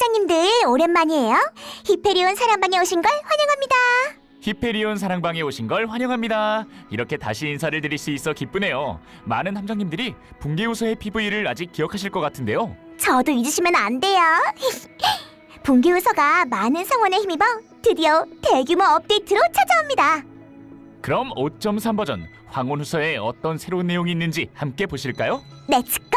탐정님들 오랜만이에요. 히페리온 사랑방에 오신 걸 환영합니다. 히페리온 사랑방에 오신 걸 환영합니다. 이렇게 다시 인사를 드릴 수 있어 기쁘네요. 많은 함장님들이 붕괴우서의 PV를 아직 기억하실 것 같은데요. 저도 잊으시면 안 돼요. 분기우서가 많은 성원에 힘입어 드디어 대규모 업데이트로 찾아옵니다. 그럼 5.3 버전 황혼후서에 어떤 새로운 내용이 있는지 함께 보실까요? 렛츠 고!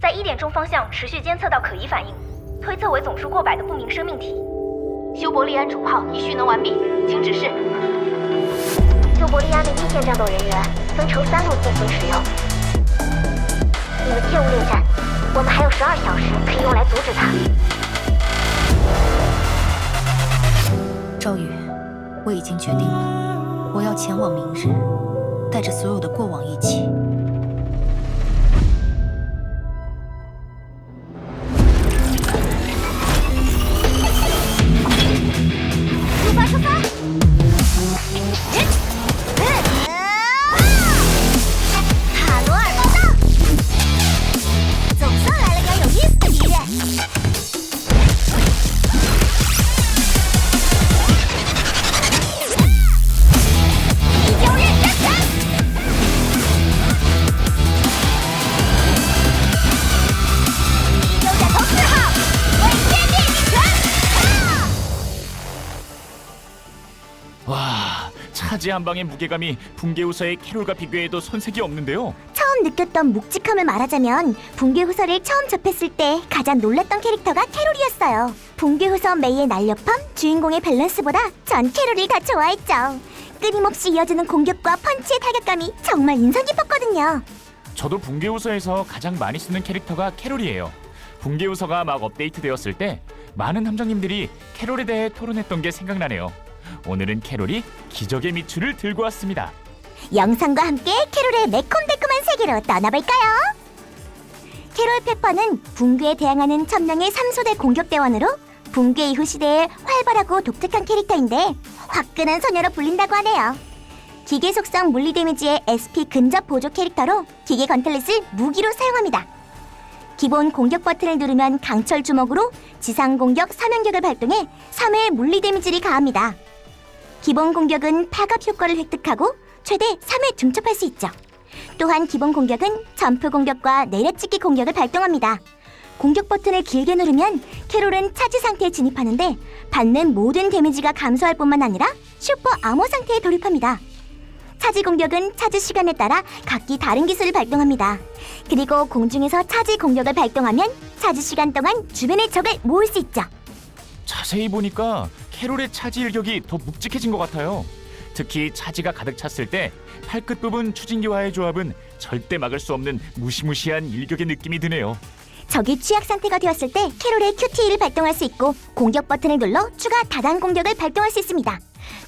在一点钟方向持续监测到可疑反应， 推测为总数过百的不明生命体。休伯利安主炮已蓄能完毕，请指示。休伯利安的一线战斗人员分成三路进行使用。你们切勿恋战，我们还有十二小时可以用来阻止他。赵宇，我已经决定了，我要前往明日，带着所有的过往一起。 와, 차지 한 방의 무게감이 붕괴우서의 캐롤과 비교해도 손색이 없는데요. 처음 느꼈던 묵직함을 말하자면 붕괴 후서를 처음 접했을 때 가장 놀랐던 캐릭터가 캐롤이었어요. 붕괴 후서 메이의 날렵함, 주인공의 밸런스보다 전 캐롤을 더 좋아했죠. 끊임없이 이어지는 공격과 펀치의 타격감이 정말 인상 깊었거든요. 저도 붕괴우서에서 가장 많이 쓰는 캐릭터가 캐롤이에요. 붕괴우서가 막 업데이트되었을 때 많은 함장님들이 캐롤에 대해 토론했던 게 생각나네요. 오늘은 캐롤이 기적의 미추를 들고 왔습니다. 영상과 함께 캐롤의 매콤달콤한 세계로 떠나볼까요? 캐롤 페퍼는 붕괴에 대항하는 천명의 3소대 공격대원으로 붕괴 이후 시대에 활발하고 독특한 캐릭터인데 화끈한 소녀로 불린다고 하네요. 기계 속성 물리 데미지의 SP 근접 보조 캐릭터로 기계 건틀렛을 무기로 사용합니다. 기본 공격 버튼을 누르면 강철 주먹으로 지상 공격 3연격을 발동해 3회 물리 데미지를 가합니다. 기본 공격은 파갑 효과를 획득하고 최대 3회 중첩할 수 있죠. 또한 기본 공격은 점프 공격과 내려찍기 공격을 발동합니다. 공격 버튼을 길게 누르면 캐롤은 차지 상태에 진입하는데 받는 모든 데미지가 감소할 뿐만 아니라 슈퍼 암호 상태에 돌입합니다. 차지 공격은 차지 시간에 따라 각기 다른 기술을 발동합니다. 그리고 공중에서 차지 공격을 발동하면 차지 시간 동안 주변의 적을 모을 수 있죠. 자세히 보니까 캐롤의 차지 일격이 더 묵직해진 것 같아요. 특히 차지가 가득 찼을 때 팔끝 부분 추진기와의 조합은 절대 막을 수 없는 무시무시한 일격의 느낌이 드네요. 적이 취약 상태가 되었을 때 캐롤의 QTE를 발동할 수 있고 공격 버튼을 눌러 추가 다단 공격을 발동할 수 있습니다.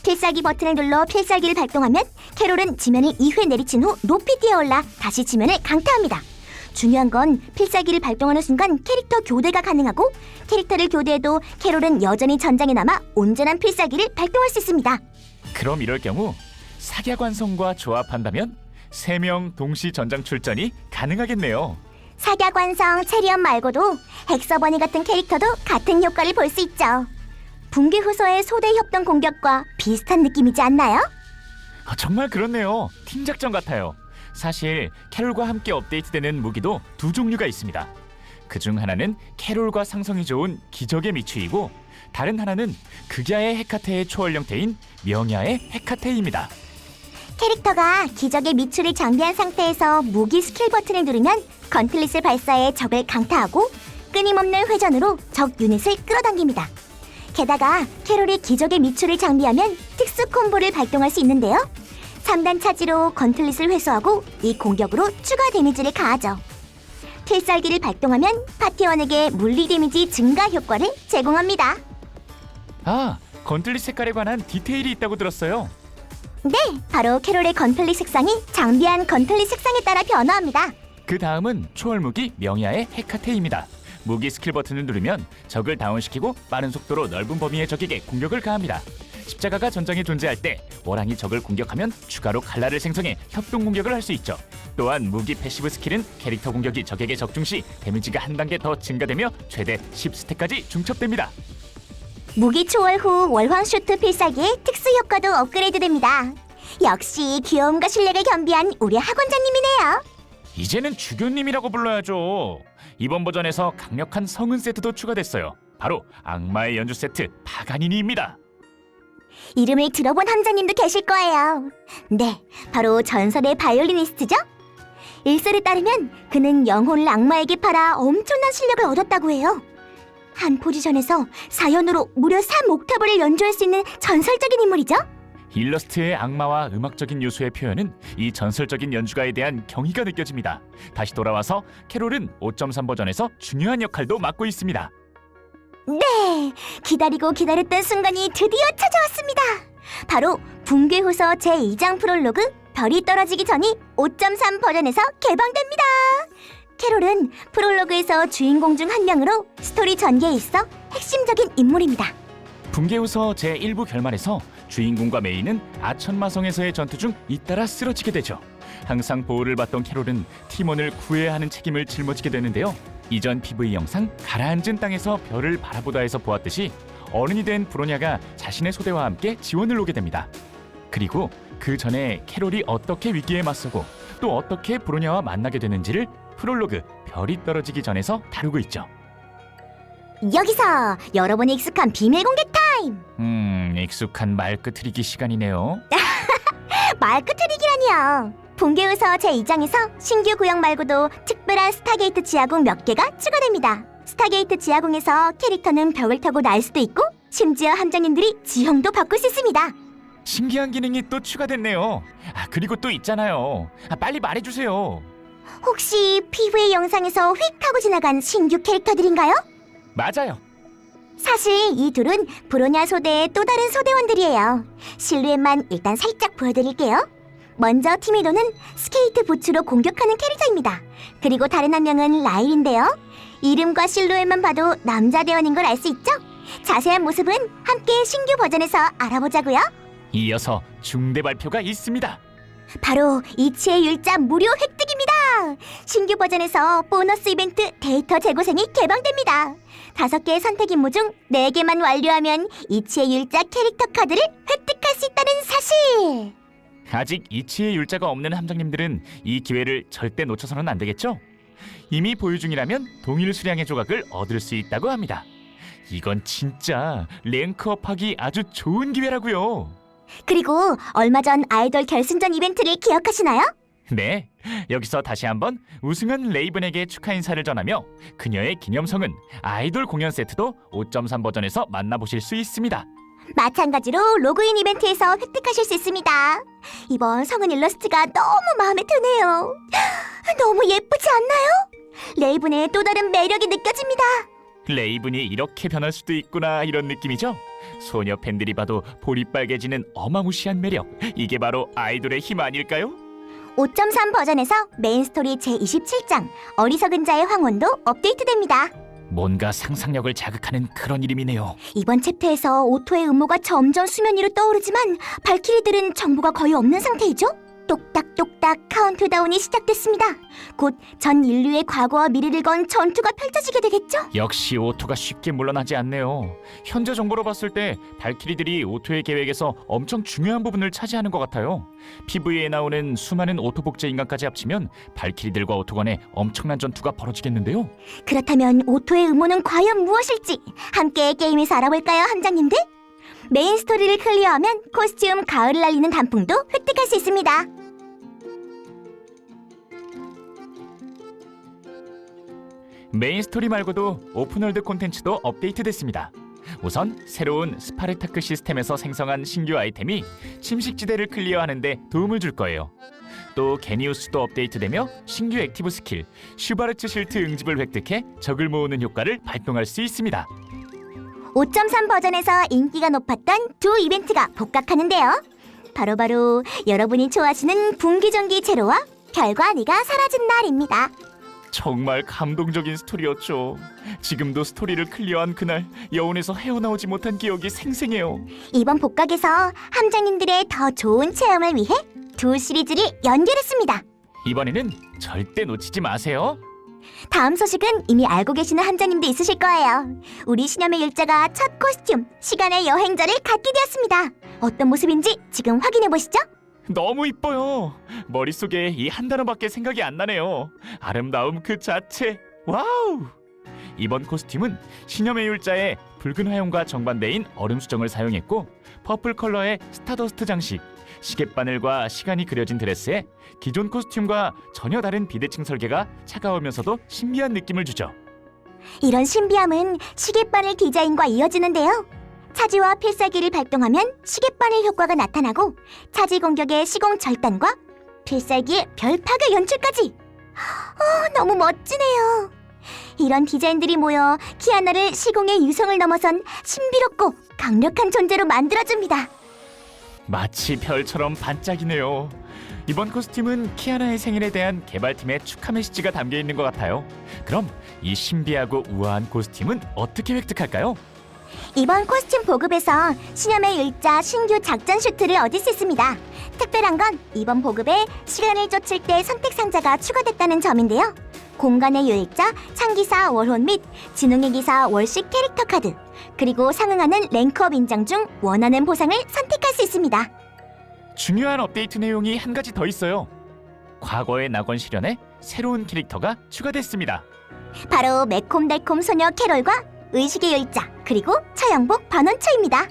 필살기 버튼을 눌러 필살기를 발동하면 캐롤은 지면을 2회 내리친 후 높이 뛰어올라 다시 지면을 강타합니다. 중요한 건 필살기를 발동하는 순간 캐릭터 교대가 가능하고 캐릭터를 교대해도 캐롤은 여전히 전장에 남아 온전한 필살기를 발동할 수 있습니다. 그럼 이럴 경우 사갸관성과 조합한다면 세 명 동시 전장 출전이 가능하겠네요. 사갸관성 체리엄 말고도 헥서버니 같은 캐릭터도 같은 효과를 볼 수 있죠. 붕괴 후서의 소대 협동 공격과 비슷한 느낌이지 않나요? 아, 정말 그렇네요. 팀 작전 같아요. 사실 캐롤과 함께 업데이트되는 무기도 두 종류가 있습니다. 그중 하나는 캐롤과 상성이 좋은 기적의 미추이고 다른 하나는 극야의 헤카테의 초월 형태인 명야의 헤카테입니다. 캐릭터가 기적의 미추를 장비한 상태에서 무기 스킬 버튼을 누르면 건틀릿을 발사해 적을 강타하고 끊임없는 회전으로 적 유닛을 끌어당깁니다. 게다가 캐롤이 기적의 미추를 장비하면 특수 콤보를 발동할 수 있는데요. 3단 차지로 건틀릿을 회수하고 이 공격으로 추가 데미지를 가하죠. 필살기를 발동하면 파티원에게 물리 데미지 증가 효과를 제공합니다. 아, 건틀릿 색깔에 관한 디테일이 있다고 들었어요. 네, 바로 캐롤의 건틀릿 색상이 장비한 건틀릿 색상에 따라 변화합니다. 그 다음은 초월 무기 명야의 헤카테입니다. 무기 스킬 버튼을 누르면 적을 다운시키고 빠른 속도로 넓은 범위의 적에게 공격을 가합니다. 십자가가 전장에 존재할 때 워랑이 적을 공격하면 추가로 칼날을 생성해 협동 공격을 할 수 있죠. 또한 무기 패시브 스킬은 캐릭터 공격이 적에게 적중 시 데미지가 한 단계 더 증가되며 최대 10스택까지 중첩됩니다. 무기 초월 후 월황 슈트 필살기의 특수 효과도 업그레이드됩니다. 역시 귀여움과 실력을 겸비한 우리 학원장님이네요. 이제는 주교님이라고 불러야죠. 이번 버전에서 강력한 성은 세트도 추가됐어요. 바로 악마의 연주 세트 파가니니입니다. 이름을 들어본 함장님도 계실 거예요. 네, 바로 전설의 바이올리니스트죠? 일설에 따르면 그는 영혼을 악마에게 팔아 엄청난 실력을 얻었다고 해요. 한 포지션에서 사연으로 무려 3옥타브를 연주할 수 있는 전설적인 인물이죠? 일러스트의 악마와 음악적인 요소의 표현은 이 전설적인 연주가에 대한 경의가 느껴집니다. 다시 돌아와서 캐롤은 5.3 버전에서 중요한 역할도 맡고 있습니다. 네, 기다리고 기다렸던 순간이 드디어 찾아왔습니다. 바로 붕괴후서 제2장 프롤로그 별이 떨어지기 전이 5.3 버전에서 개방됩니다. 캐롤은 프롤로그에서 주인공 중 한 명으로 스토리 전개에 있어 핵심적인 인물입니다. 붕괴우서 제1부 결말에서 주인공과 메이는 아천마성에서의 전투 중 잇따라 쓰러지게 되죠. 항상 보호를 받던 캐롤은 팀원을 구해야 하는 책임을 짊어지게 되는데요. 이전 PV 영상 가라앉은 땅에서 별을 바라보다에서 보았듯이 어른이 된 브로냐가 자신의 소대와 함께 지원을 오게 됩니다. 그리고 그 전에 캐롤이 어떻게 위기에 맞서고 또 어떻게 브로냐와 만나게 되는지를 프롤로그 별이 떨어지기 전에서 다루고 있죠. 여기서 여러분이 익숙한 비밀 공개 타임! 음, 익숙한 말끝트리기 시간이네요. 마이크 트릭이라니요. 붕괴우서 제2장에서 신규 구역 말고도 특별한 스타게이트 지하궁 몇 개가 추가됩니다. 스타게이트 지하궁에서 캐릭터는 벽을 타고 날 수도 있고 심지어 함장님들이 지형도 바꿀 수 있습니다. 신기한 기능이 또 추가됐네요. 아, 그리고 또 있잖아요. 아, 빨리 말해주세요. 혹시 PV 영상에서 휙 하고 지나간 신규 캐릭터들인가요? 맞아요. 사실 이 둘은 브로냐 소대의 또 다른 소대원들이에요. 실루엣만 일단 살짝 보여드릴게요. 먼저 티미도는 스케이트 부츠로 공격하는 캐릭터입니다. 그리고 다른 한 명은 라일인데요. 이름과 실루엣만 봐도 남자 대원인 걸 알 수 있죠? 자세한 모습은 함께 신규 버전에서 알아보자고요. 이어서 중대 발표가 있습니다. 바로 이치의 율자 무료 획득입니다. 신규 버전에서 보너스 이벤트 데이터 재고생이 개방됩니다. 다섯 개의 선택 임무 중 네 개만 완료하면 이치의 율자 캐릭터 카드를 획득할 수 있다는 사실. 아직 이치의 율자가 없는 함장님들은 이 기회를 절대 놓쳐서는 안 되겠죠? 이미 보유 중이라면 동일 수량의 조각을 얻을 수 있다고 합니다. 이건 진짜 랭크업하기 아주 좋은 기회라고요. 그리고 얼마 전 아이돌 결승전 이벤트를 기억하시나요? 네, 여기서 다시 한번 우승한 레이븐에게 축하 인사를 전하며 그녀의 기념성은 아이돌 공연 세트도 5.3 버전에서 만나보실 수 있습니다. 마찬가지로 로그인 이벤트에서 획득하실 수 있습니다. 이번 성은 일러스트가 너무 마음에 드네요. 너무 예쁘지 않나요? 레이븐의 또 다른 매력이 느껴집니다. 레이븐이 이렇게 변할 수도 있구나 이런 느낌이죠? 소녀 팬들이 봐도 볼이 빨개지는 어마무시한 매력 이게 바로 아이돌의 힘 아닐까요? 5.3 버전에서 메인 스토리 제27장 어리석은 자의 황혼도 업데이트됩니다. 뭔가 상상력을 자극하는 그런 이름이네요 이번 챕터에서 오토의 음모가 점점 수면 위로 떠오르지만 발키리들은 정보가 거의 없는 상태이죠? 똑딱똑딱 카운트다운이 시작됐습니다. 곧 전 인류의 과거와 미래를 건 전투가 펼쳐지게 되겠죠? 역시 오토가 쉽게 물러나지 않네요 현재 정보로 봤을 때 발키리들이 오토의 계획에서 엄청 중요한 부분을 차지하는 것 같아요 PV에 나오는 수많은 오토 복제 인간까지 합치면 발키리들과 오토 간에 엄청난 전투가 벌어지겠는데요 그렇다면 오토의 음모는 과연 무엇일지 함께 게임에서 알아볼까요, 함장님들? 메인 스토리를 클리어하면 코스튬 가을을 날리는 단풍도 획득할 수 있습니다. 메인 스토리 말고도 오픈월드 콘텐츠도 업데이트됐습니다. 우선 새로운 스파르타크 시스템에서 생성한 신규 아이템이 침식지대를 클리어하는데 도움을 줄 거예요. 또 게니우스도 업데이트되며 신규 액티브 스킬 슈바르츠 실트 응집을 획득해 적을 모으는 효과를 발동할 수 있습니다. 5.3 버전에서 인기가 높았던 두 이벤트가 복각하는데요. 바로바로 여러분이 좋아하시는 분기전기 제로와 별과 니가 사라진 날입니다. 정말 감동적인 스토리였죠. 지금도 스토리를 클리어한 그날 여운에서 헤어나오지 못한 기억이 생생해요. 이번 복각에서 함장님들의 더 좋은 체험을 위해 두 시리즈를 연결했습니다. 이번에는 절대 놓치지 마세요. 다음 소식은 이미 알고 계시는 함장님도 있으실 거예요. 우리 신념의 일자가 첫 코스튬, 시간의 여행자를 갖게 되었습니다. 어떤 모습인지 지금 확인해 보시죠. 너무 이뻐요. 머릿속에 이 한 단어밖에 생각이 안 나네요. 아름다움 그 자체. 와우! 이번 코스튬은 신념의 율자의 붉은 화용과 정반대인 얼음 수정을 사용했고 퍼플 컬러의 스타더스트 장식, 시계바늘과 시간이 그려진 드레스에 기존 코스튬과 전혀 다른 비대칭 설계가 차가우면서도 신비한 느낌을 주죠. 이런 신비함은 시계바늘 디자인과 이어지는데요. 차지와 필살기를 발동하면 시계바늘 효과가 나타나고 차지 공격의 시공 절단과 필살기의 별 파괴 연출까지. 어, 너무 멋지네요. 이런 디자인들이 모여 키아나를 시공의 유성을 넘어선 신비롭고 강력한 존재로 만들어줍니다. 마치 별처럼 반짝이네요. 이번 코스튬은 키아나의 생일에 대한 개발팀의 축하 메시지가 담겨 있는 것 같아요. 그럼 이 신비하고 우아한 코스튬은 어떻게 획득할까요? 이번 코스튬 보급에서 신념의 일자 신규 작전 슈트를 얻을 수 있습니다. 특별한 건 이번 보급에 시간을 쫓을 때 선택 상자가 추가됐다는 점인데요. 공간의 유일자, 창기사 월혼 및 진웅의 기사 월식 캐릭터 카드, 그리고 상응하는 랭크업 인장 중 원하는 보상을 선택할 수 있습니다. 중요한 업데이트 내용이 한 가지 더 있어요. 과거의 낙원 실현에 새로운 캐릭터가 추가됐습니다. 바로 매콤달콤 소녀 캐롤과 의식의 열자, 그리고 처형복 반원초입니다.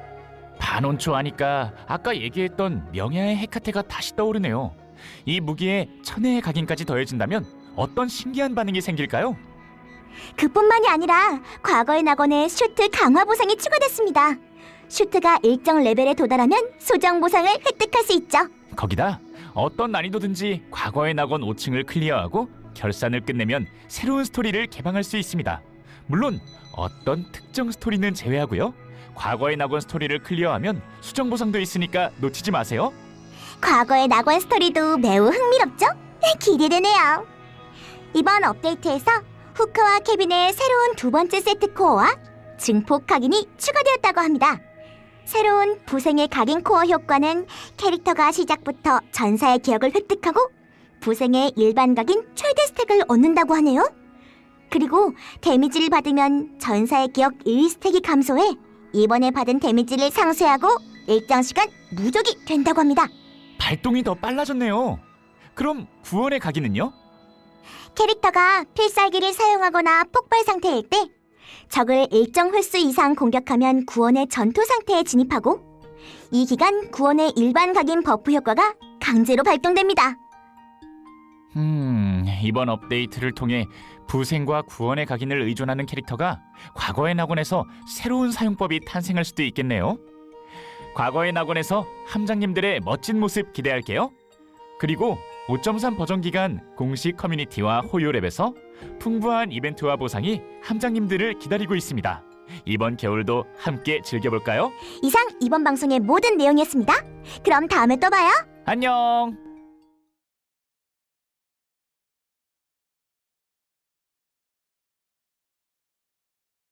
반원초 하니까 아까 얘기했던 명예의 헤카테가 다시 떠오르네요. 이 무기에 천혜의 각인까지 더해진다면 어떤 신기한 반응이 생길까요? 그뿐만이 아니라 과거의 낙원에 슈트 강화 보상이 추가됐습니다. 슈트가 일정 레벨에 도달하면 소정 보상을 획득할 수 있죠. 거기다 어떤 난이도든지 과거의 낙원 5층을 클리어하고 결산을 끝내면 새로운 스토리를 개방할 수 있습니다. 물론 어떤 특정 스토리는 제외하고요. 과거의 낙원 스토리를 클리어하면 수정 보상도 있으니까 놓치지 마세요. 과거의 낙원 스토리도 매우 흥미롭죠? 기대되네요. 이번 업데이트에서 후크와 케빈의 새로운 두 번째 세트 코어와 증폭 각인이 추가되었다고 합니다. 새로운 부생의 각인 코어 효과는 캐릭터가 시작부터 전사의 기억을 획득하고 부생의 일반 각인 최대 스택을 얻는다고 하네요. 그리고 데미지를 받으면 전사의 기억 1스택이 감소해 이번에 받은 데미지를 상쇄하고 일정 시간 무적이 된다고 합니다. 발동이 더 빨라졌네요. 그럼 구원의 각인은요? 캐릭터가 필살기를 사용하거나 폭발 상태일 때 적을 일정 횟수 이상 공격하면 구원의 전투 상태에 진입하고 이 기간 구원의 일반 각인 버프 효과가 강제로 발동됩니다. 음, 이번 업데이트를 통해 부생과 구원의 각인을 의존하는 캐릭터가 과거의 낙원에서 새로운 사용법이 탄생할 수도 있겠네요. 과거의 낙원에서 함장님들의 멋진 모습 기대할게요. 그리고 5.3 버전 기간 공식 커뮤니티와 호요랩에서 풍부한 이벤트와 보상이 함장님들을 기다리고 있습니다. 이번 겨울도 함께 즐겨볼까요? 이상 이번 방송의 모든 내용이었습니다. 그럼 다음에 또 봐요. 안녕!